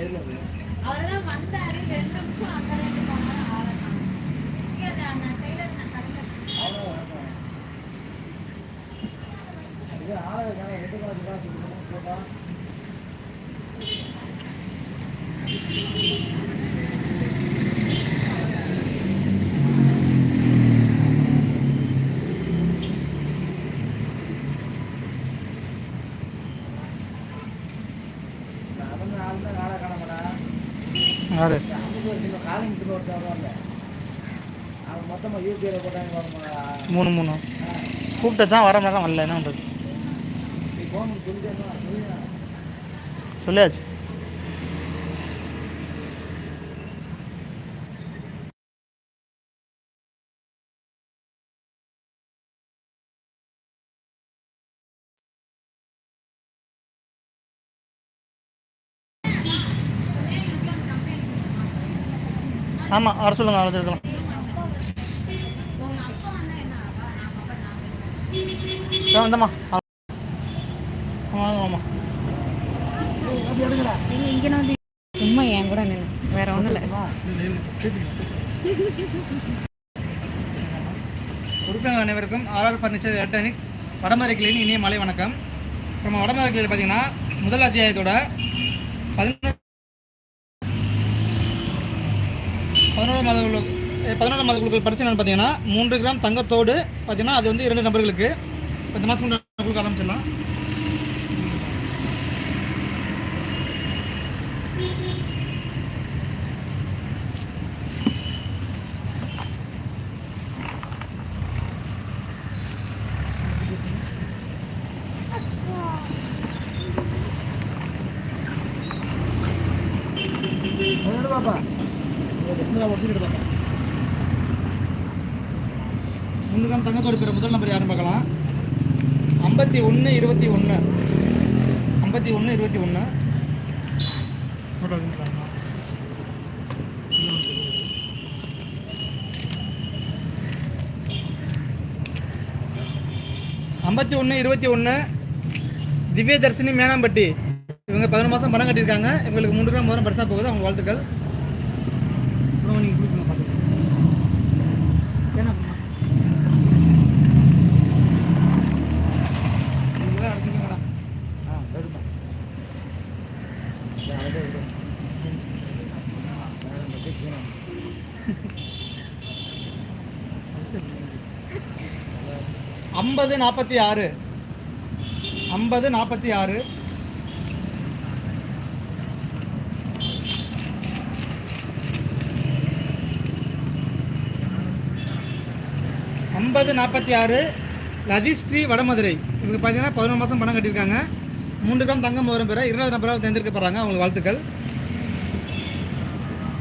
அவர்தான் வந்தாரு ரெண்டு நிமிஷம் அந்த ரெண்டு. இங்க அந்த- அந்த டெய்லர் நான் யாரு மொத்தமா பாருங்க மூணு மூணு. கூப்பிட்டா வர மாதிரி வரல என்ன பண்ணுறது சொல்லியாச்சு. ஆமாம் வர சொல்லுங்க வர சொல்லுங்க. உங்க அப்பா வந்தா என்ன ஆவா? நான் அப்பா நான் ஆ, வந்தம்மா ஆமாம் ஆமாம் நீங்க இங்க வந்து சும்மா என் கூட நின்று வேற ஒண்ணும் இல்ல. உறுப்பினர் அனைவருக்கும் ஆர்ஆர் ஃபர்னிச்சர் எலக்ட்ரானிக்ஸ் வடமறை கிளையின் இனிய மாலை வணக்கம். நம்ம வடமறை கிளையில் பார்த்தீங்கன்னா முதல் அத்தியாயத்தோட பதினொன்று பதினோரு மாத குழு பதினோரு மாத குழுக்கள் பரிசு என்னென்னு பார்த்தீங்கன்னா மூன்று கிராம் தங்கத்தோடு பார்த்தீங்கன்னா அது வந்து இரண்டு நபர்களுக்கு பத்து இந்த மாதம் குழுக்க ஆரம்பிச்சிடலாம். பாப்பா. ஒரு சீட்டு பாப்பா. மூன்று கிராம் தங்கத்தோடு பிற முதல் நம்பர் யாருன்னு பார்க்கலாம். ஐம்பத்தி ஒன்று இருபத்தி ஒன்று ஐம்பத்தி ஒன்று இருபத்தி ஒன்று ஐம்பத்தி ஒன்று இருபத்தி ஒன்று திவ்ய தர்ஷினி மேனாம்பட்டி. இவங்க பதினொரு மாதம் பணம் கட்டியிருக்காங்க. இவங்களுக்கு மூன்று கிராம் முதல்ல பரிசாக போகுது. அவங்க வாழ்த்துக்கள். ஐம்பது நாற்பத்தி ஆறு. ஐம்பது நாற்பத்தி ஆறு. ஐம்பது நாற்பத்தி ஆறு. லதிஸ்ரீ வடமதுரை. இவங்க பார்த்தீங்கன்னா பதினொரு மாதம் பணம் கட்டியிருக்காங்க. மூன்று கிராம் தங்கம் முதலம் பெற இருபது நபராக தேர்ந்தெடுக்க போகிறாங்க அவங்களுக்கு வாழ்த்துக்கள்.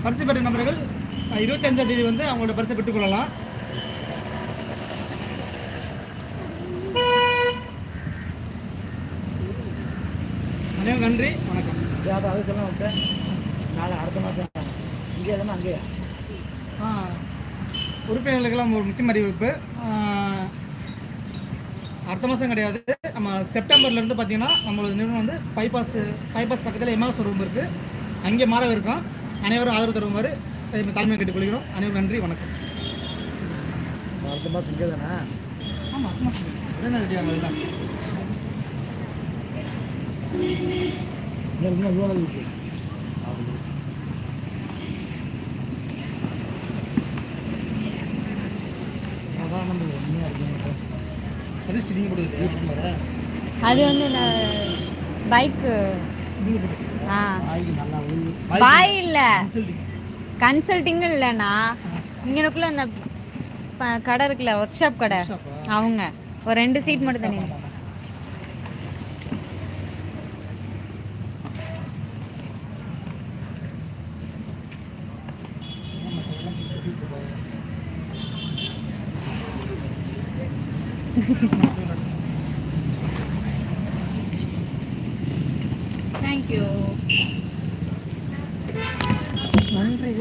பரிசு பெற்ற நபர்கள் இருபத்தஞ்சாம் தேதி வந்து அவங்களோட பரிசை பெற்றுக்கொள்ளலாம் அனைவரும் நன்றி. வணக்கம். சரி, அதை சொல்ல விட்டேன் நாளை அடுத்த மாதம் இங்கே தானே அங்கேயா? ஆ, உறுப்பினர்களுக்கெல்லாம் ஒரு முக்கிய அறிவிப்பு. அடுத்த மாதம் கிடையாது. நம்ம செப்டம்பர்லேருந்து பார்த்தீங்கன்னா நம்மளோட நிறுவனம் வந்து பைபாஸ் பைபாஸ் பக்கத்தில் எம்ஆர்எஸ் ரூம் இருக்குது அங்கே மாறவிருக்கோம் அனைவரும் ஆதரவு தருமாறு தலைமை கேட்டுக்கொள்கிறோம் அனைவரும் நன்றி வணக்கம். அடுத்த மாதம் இங்கே தானே? ஆமாம் அடுத்த மாதம் என்ன ரெடியாங்க அதுதான் அது வந்து பைக்கு பாய் இல்ல. கன்சல்டிங் இல்லைண்ணா. இங்கனக்குள்ள அந்த கடை இருக்குல்ல ஒர்க் ஷாப் கடை அவங்க. ஒரு ரெண்டு சீட் மட்டும் தனி தேங்க்யூ நன்றி